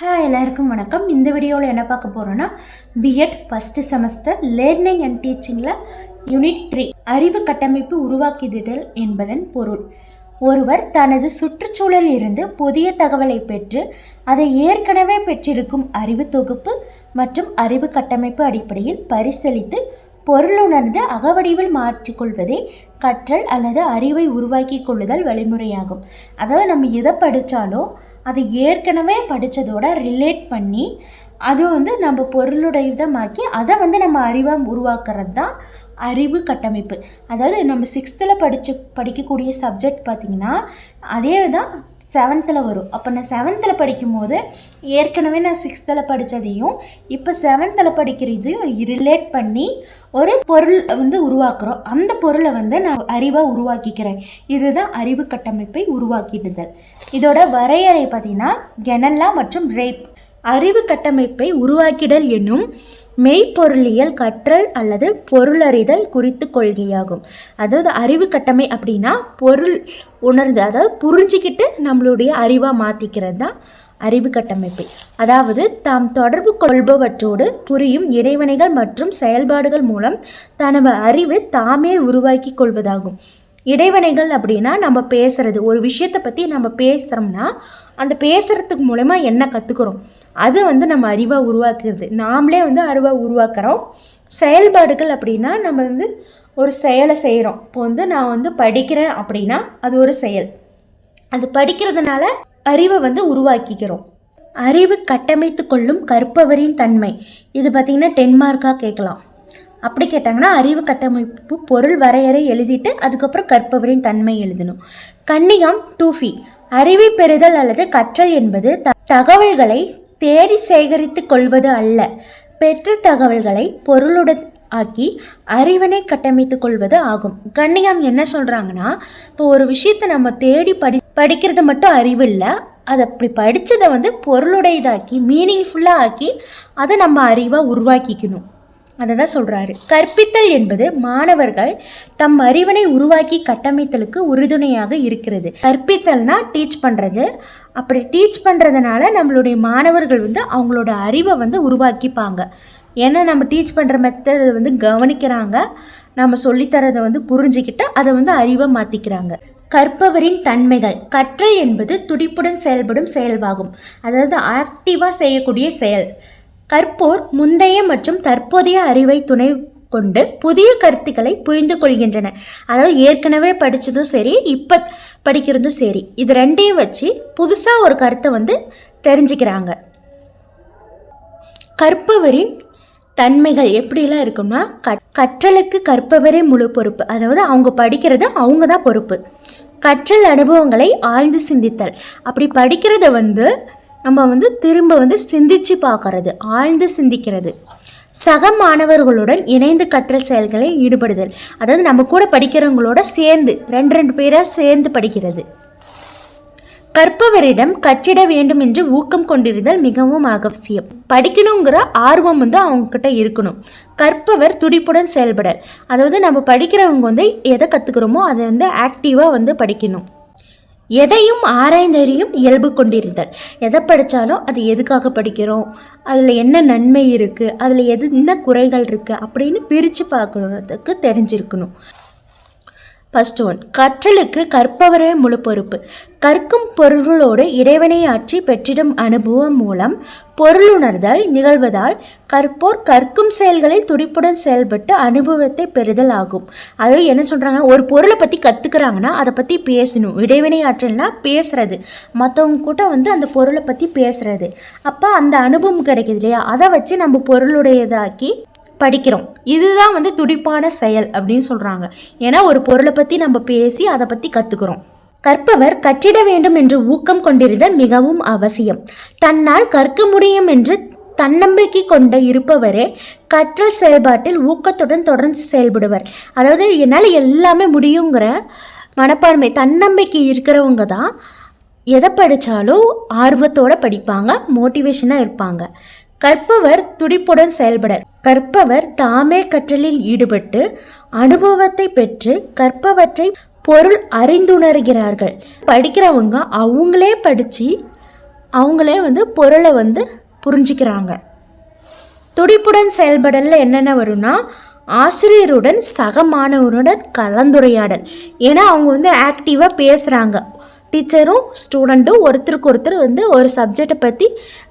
Hi எல்லாருக்கும் வணக்கம். இந்த வீடியோவில் என்ன பார்க்க போகிறோன்னா BEd first semester learning and டீச்சிங்கில் unit three அறிவு கட்டமைப்பு உருவாக்கிதிடல் என்பதன் பொருள். ஒருவர் தனது சுற்றுச்சூழலில் இருந்து புதிய தகவலை பெற்று அதை ஏற்கனவே பெற்றிருக்கும் அறிவு தொகுப்பு மற்றும் அறிவு கட்டமைப்பு அடிப்படையில் பரிசீலித்து பொருளுணர்ந்து அகவடிவில் மாற்றிக்கொள்வதே கற்றல் அல்லது அறிவை உருவாக்கி கொள்ளுதல் வழிமுறையாகும். அதாவது நம்ம எதை படித்தாலும் அதை ஏற்கனவே படித்ததோட ரிலேட் பண்ணி அது வந்து நம்ம பொருளுடையதமாக்கி அதை வந்து நம்ம அறிவாக உருவாக்குறது தான் அறிவு கட்டமைப்பு. அதாவது நம்ம சிக்ஸ்த்தில் படித்து படிக்கக்கூடிய சப்ஜெக்ட் பார்த்திங்கன்னா அதே தான் செவன்த்தில் வரும். அப்போ நான் செவன்த்தில் படிக்கும்போது ஏற்கனவே நான் சிக்ஸ்த்தில் படித்ததையும் இப்போ செவன்த்தில் படிக்கிறதையும் ரிலேட் பண்ணி ஒரு பொருள் வந்து உருவாக்குறோம். அந்த பொருளை வந்து நான் அறிவாக உருவாக்கிக்கிறேன். இதுதான் அறிவு கட்டமைப்பை உருவாக்கிடுதல் இதோட வரையறை பார்த்திங்கன்னா கெனல்லா மற்றும் ரேப். அறிவு கட்டமைப்பை உருவாக்கிடல் என்னும் மெய்ப்பொருளியல் கற்றல் அல்லது பொருளறிதல் குறித்து கொள்கையாகும். அதாவது அறிவு கட்டமை அப்படின்னா பொருள் உணர்ந்து அதாவது புரிஞ்சிக்கிட்டு நம்மளுடைய அறிவாக மாற்றிக்கிறது தான் அறிவு கட்டமைப்பு. அதாவது தாம் தொடர்பு கொள்பவற்றோடு புரியும் இடைவினைகள் மற்றும் செயல்பாடுகள் மூலம் தனது அறிவு தாமே உருவாக்கி கொள்வதாகும். இடைவினைகள் அப்படின்னா நம்ம பேசுறது. ஒரு விஷயத்தை பற்றி நம்ம பேசுகிறோம்னா அந்த பேசுகிறதுக்கு மூலமா என்ன கற்றுக்குறோம் அது வந்து நம்ம அறிவாக உருவாக்குறது. நாமளே வந்து அறிவாக உருவாக்குறோம். செயல்பாடுகள் அப்படின்னா நம்ம வந்து ஒரு செயலை செய்கிறோம் இப்போ வந்து நான் வந்து படிக்கிறேன் அப்படின்னா அது ஒரு செயல். அது படிக்கிறதுனால அறிவை வந்து உருவாக்கிக்கிறோம். அறிவு கட்டமைத்து கொள்ளும் கற்பவரின் தன்மை. இது பார்த்திங்கன்னா டென்மார்க்காக கேட்கலாம். அப்படி கேட்டாங்கன்னா அறிவு கட்டமைப்பு பொருள் வரையறை எழுதிட்டு அதுக்கப்புறம் கற்பவரின் தன்மை எழுதணும். கன்னிகம் டூஃபி. அறிவை பெறுதல் அல்லது கற்றல் என்பது த தகவல்களை தேடி சேகரித்து கொள்வது அல்ல. பெற்ற தகவல்களை பொருளுடன் ஆக்கி அறிவினை கட்டமைத்து கொள்வது ஆகும். கன்னிகம் என்ன சொல்கிறாங்கன்னா இப்போ ஒரு விஷயத்தை நம்ம தேடி படி படிக்கிறது மட்டும் அறிவு இல்லை அதை அப்படி படித்ததை வந்து பொருளுடையதாக்கி மீனிங்ஃபுல்லாக ஆக்கி அதை நம்ம அறிவாக உருவாக்கிக்கணும். அதை தான் சொல்கிறாரு கற்பித்தல் என்பது மாணவர்கள் தம் அறிவினை உருவாக்கி கட்டமைத்தலுக்கு உறுதுணையாக இருக்கிறது. கற்பித்தல்னா டீச் பண்ணுறது அப்படி டீச் பண்ணுறதுனால நம்மளுடைய மாணவர்கள் வந்து அவங்களோட அறிவை வந்து உருவாக்கிப்பாங்க. ஏன்னா நம்ம டீச் பண்ணுற மெத்தட் வந்து கவனிக்கிறாங்க. நம்ம சொல்லித்தரதை வந்து புரிஞ்சுக்கிட்டு அதை வந்து அறிவை மாற்றிக்கிறாங்க கற்பவரின் தன்மைகள். கற்றல் என்பது துடிப்புடன் செயல்படும் செயல்வாகும். அதாவது ஆக்டிவாக செய்யக்கூடிய செயல். கற்போர் முந்தைய மற்றும் தற்போதைய அறிவை துணை கொண்டு புதிய கருத்துக்களை புரிந்து கொள்கின்றன அதாவது ஏற்கனவே படித்ததும் சரி இப்போ படிக்கிறதும் சரி இது ரெண்டையும் வச்சு புதுசாக ஒரு கருத்தை வந்து தெரிஞ்சுக்கிறாங்க. கற்பவரின் தன்மைகள் எப்படிலாம் இருக்கும்னா கற்றலுக்கு கற்பவரே முழு பொறுப்பு. அதாவது அவங்க படிக்கிறது அவங்க தான் பொறுப்பு. கற்றல் அனுபவங்களை ஆழ்ந்து சிந்தித்தல். அப்படி படிக்கிறத வந்து நம்ம வந்து திரும்ப வந்து சிந்திச்சு பார்க்கறது ஆழ்ந்து சிந்திக்கிறது. சக மாணவர்களுடன் இணைந்து கற்றல் செயல்களில் ஈடுபடுதல். அதாவது நம்ம கூட படிக்கிறவங்களோட சேர்ந்து ரெண்டு ரெண்டு பேராக சேர்ந்து படிக்கிறது. கற்பவரிடம் கற்றிட வேண்டும் என்று ஊக்கம் கொண்டிருந்தல் மிகவும் அவசியம். படிக்கணுங்கிற ஆர்வம் வந்து அவங்கக்கிட்ட இருக்கணும். கற்பவர் துடிப்புடன் செயல்படல். அதாவது நம்ம படிக்கிறவங்க வந்து எதை கற்றுக்குறோமோ அதை வந்து ஆக்டிவாக வந்து படிக்கணும். எதையும் ஆராய்ந்தறியும் இயல்பு கொண்டிருந்தல் எதை படித்தாலும் அது எதுக்காக படிக்கிறோம்? அதில் என்ன நன்மை இருக்குது அதில் எது என்ன குறைகள் இருக்குது அப்படின்னு பிரித்து பார்க்கணுன்றதுக்கு தெரிஞ்சிருக்கணும். ஃபஸ்ட் ஒன் கற்றலுக்கு கற்பவரே முழு பொறுப்பு. கற்கும் பொருள்களோடு இடைவினையாற்றி பெற்றிடும் அனுபவம் மூலம் பொருளுணர்தல் நிகழ்வதால் கற்போர் கற்கும் செயல்களில் துடிப்புடன் செயல்பட்டு அனுபவத்தை பெறுதல் ஆகும். அதாவது என்ன சொல்கிறாங்கன்னா ஒரு பொருளை பற்றி கற்றுக்குறாங்கன்னா அதை பற்றி பேசணும். இடைவினையாற்றல்னா பேசுறது. மற்றவங்க கூட வந்து அந்த பொருளை பற்றி பேசுறது. அப்போ அந்த அனுபவம் கிடைக்கிது இல்லையா? அதை வச்சு நம்ம பொருளுடையதாக்கி படிக்கிறோம். இதுதான் வந்து துடிப்பான செயல் அப்படின்னு சொல்கிறாங்க ஏன்னா ஒரு பொருளை பற்றி நம்ம பேசி அதை பற்றி கற்றுக்குறோம் கற்பவர் கற்றிட வேண்டும் என்று ஊக்கம் கொண்டிருந்தல் மிகவும் அவசியம். தன்னால் கற்க முடியும் என்று தன்னம்பிக்கை கொண்ட இருப்பவரே கற்றல் செயல்பாட்டில் ஊக்கத்துடன் தொடர்ந்து செயல்படுவர். அதாவது என்னால் எல்லாமே முடியுங்கிற மனப்பான்மை தன்னம்பிக்கை இருக்கிறவங்க தான் எதை படித்தாலும் ஆர்வத்தோடு படிப்பாங்க மோட்டிவேஷனாக இருப்பாங்க. கற்பவர் துடிப்புடன் செயல்படர் கற்பவர் தாமே கற்றலில் ஈடுபட்டு அனுபவத்தை பெற்று கற்பவற்றை பொருள் அறிந்துணர்கிறார்கள். படிக்கிறவங்க அவங்களே படித்து அவங்களே வந்து பொருளை வந்து புரிஞ்சுக்கிறாங்க. துடிப்புடன் செயல்படலில் என்னென்ன வரும்னா ஆசிரியருடன் சக மாணவருடன் கலந்துரையாடல். ஏன்னா அவங்க வந்து ஆக்டிவாக பேசுகிறாங்க டீச்சரும் ஸ்டூடெண்ட்டும் ஒருத்தருக்கு ஒருத்தர் வந்து ஒரு சப்ஜெக்டை பற்றி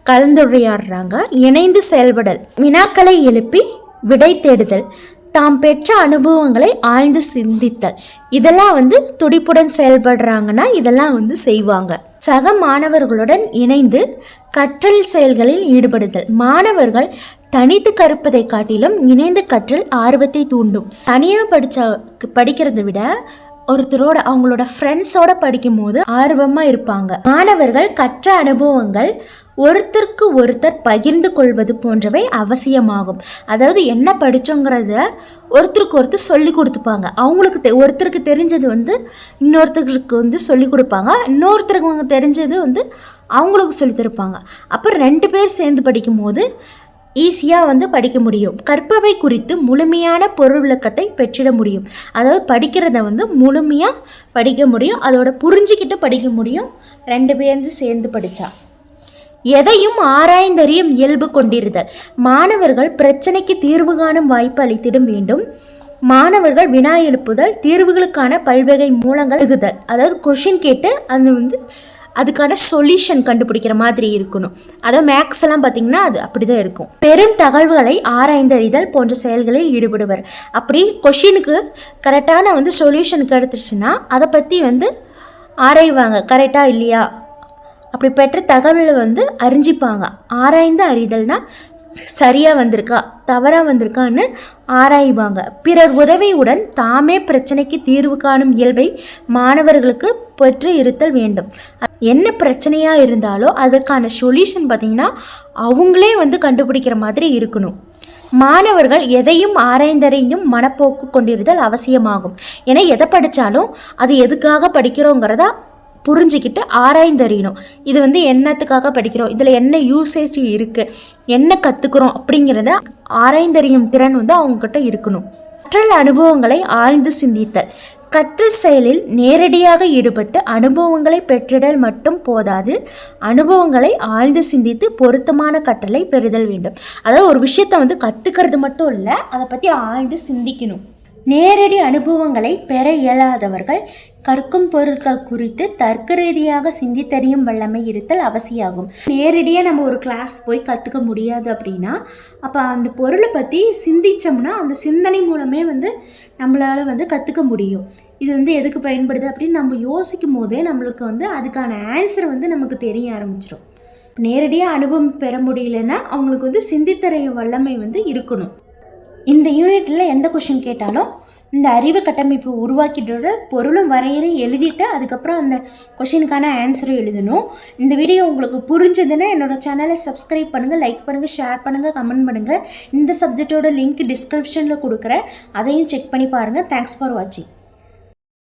கலந்துரையாடுறாங்க. இணைந்து செயல்படல். வினாக்களை எழுப்பி விடை தேடுதல். தாம் பெற்ற அனுபவங்களை ஆழ்ந்து சிந்தித்தல். இதெல்லாம் வந்து துடிப்புடன் செயல்படுறாங்கன்னா இதெல்லாம் வந்து செய்வாங்க. சக மாணவர்களுடன் இணைந்து கற்றல் செயல்களில் ஈடுபடுதல். மாணவர்கள் தனித்து கற்பதை காட்டிலும் இணைந்து கற்றல் ஆர்வத்தை தூண்டும். தனியாக படித்த படிக்கிறதை விட ஒருத்தரோட அவங்களோட ஃப்ரெண்ட்ஸோட படிக்கும்போது ஆர்வமாக இருப்பாங்க. மாணவர்கள் கற்ற அனுபவங்கள் ஒருத்தருக்கு ஒருத்தர் பகிர்ந்து கொள்வது போன்றவை அவசியமாகும். அதாவது என்ன படித்தோங்கிறத ஒருத்தருக்கு ஒருத்தர் சொல்லி கொடுத்துப்பாங்க. அவங்களுக்கு தெ ஒருத்தருக்கு தெரிஞ்சது வந்து இன்னொருத்தருக்கு வந்து சொல்லி கொடுப்பாங்க. இன்னொருத்தருக்கு தெரிஞ்சது வந்து அவங்களுக்கு சொல்லி தருப்பாங்க. அப்புறம் ரெண்டு பேர் சேர்ந்து படிக்கும்போது ஈஸியாக வந்து படிக்க முடியும். கற்பவை குறித்து முழுமையான பொருள் விளக்கத்தை பெற்றிட முடியும். அதாவது படிக்கிறத வந்து முழுமையாக படிக்க முடியும். அதோட புரிஞ்சிக்கிட்டு படிக்க முடியும். ரெண்டு பேருந்து சேர்ந்து படித்தா எதையும் ஆராய்ந்தறியும் இயல்பு கொண்டிருதல். மாணவர்கள் பிரச்சனைக்கு தீர்வு காணும் வாய்ப்பு அளித்திடும் வேண்டும். மாணவர்கள் வினா எழுப்புதல் தீர்வுகளுக்கான பல்வகை மூலங்கள் எழுதுதல். அதாவது கொஷின் கேட்டு அது வந்து அதுக்கான சொல்யூஷன் கண்டுபிடிக்கிற மாதிரி இருக்கணும். அதாவது மேக்ஸ் எல்லாம் பார்த்தீங்கன்னா அது அப்படி தான் இருக்கும். பெரும் தகவல்களை ஆராய்ந்தறிதல் போன்ற செயல்களில் ஈடுபடுவர். அப்படி கொஷினுக்கு கரெக்டான வந்து சொல்யூஷன் கிடைச்சிச்சின்னா அதை பற்றி வந்து ஆராய்வாங்க. கரெக்டாக இல்லையா? அப்படி பெற்ற தகவலை வந்து அறிஞ்சிப்பாங்க. ஆராய்ந்து அறிதல்னால் சரியாக வந்திருக்கா? தவறாக வந்திருக்கான்னு ஆராய்வாங்க. பிறர் உதவியுடன் தாமே பிரச்சனைக்கு தீர்வு காணும் இயல்பை மாணவர்களுக்கு பெற்று இருத்தல் வேண்டும். என்ன பிரச்சனையாக இருந்தாலோ அதுக்கான சொல்யூஷன் பார்த்திங்கன்னா அவங்களே வந்து கண்டுபிடிக்கிற மாதிரி இருக்கணும். மாணவர்கள் எதையும் ஆராய்ந்தறையும் மனப்போக்கு கொண்டிருதல் அவசியமாகும். ஏன்னா எதை படித்தாலும் அது எதுக்காக படிக்கிறோங்கிறத புரிஞ்சுக்கிட்டு ஆராய்ந்தறியணும். இது வந்து என்னத்துக்காக படிக்கிறோம்? இதில் என்ன யூசேஜ் இருக்குது என்ன கற்றுக்குறோம் அப்படிங்கிறத ஆராய்ந்தறியும் திறன் வந்து அவங்கக்கிட்ட இருக்கணும். கற்றல் அனுபவங்களை ஆழ்ந்து சிந்தித்தல். கற்றல் செயலில் நேரடியாக ஈடுபட்டு அனுபவங்களை பெற்றிடல் மட்டும் போதாது. அனுபவங்களை ஆழ்ந்து சிந்தித்து பொருத்தமான கற்றலை பெறுதல் வேண்டும். அதாவது ஒரு விஷயத்தை வந்து கற்றுக்கிறது மட்டும் இல்லை அதை பற்றி ஆழ்ந்து சிந்திக்கணும். நேரடி அனுபவங்களை பெற இயலாதவர்கள் கற்கும் பொருட்கள் குறித்து தர்க்க ரீதியாக சிந்தித்தறியும் வல்லமை இருத்தல் அவசியமாகும். நேரடியாக நம்ம ஒரு கிளாஸ் போய் கற்றுக்க முடியாது அப்படின்னா அப்போ அந்த பொருளை பற்றி சிந்திச்சோம்னா அந்த சிந்தனை மூலமே வந்து நம்மளால் வந்து கற்றுக்க முடியும். இது வந்து எதுக்கு பயன்படுது அப்படின்னு நம்ம யோசிக்கும் போதே நம்மளுக்கு வந்து அதுக்கான ஆன்சர் வந்து நமக்கு தெரிய ஆரம்பிச்சிடும் நேரடியாக அனுபவம் பெற முடியலன்னா அவங்களுக்கு வந்து சிந்தித்தறியும் வல்லமை வந்து இருக்கணும். இந்த யூனிட்டில் எந்த கொஷின் கேட்டாலும் இந்த அறிவு கட்டமைப்பு உருவாக்கிட்டோட பொருளும் வரையறையும் எழுதிட்டு அதுக்கப்புறம் அந்த கொஷினுக்கான ஆன்சரும் எழுதணும். இந்த வீடியோ உங்களுக்கு புரிஞ்சதுன்னா என்னோடய சேனலை சப்ஸ்கிரைப் பண்ணுங்கள் லைக் பண்ணுங்கள் ஷேர் பண்ணுங்கள் கமெண்ட் பண்ணுங்கள் இந்த சப்ஜெக்டோட லிங்க் டிஸ்கிரிப்ஷனில் கொடுக்குறேன். அதையும் செக் பண்ணி பாருங்கள் தேங்க்ஸ் ஃபார் வாட்சிங்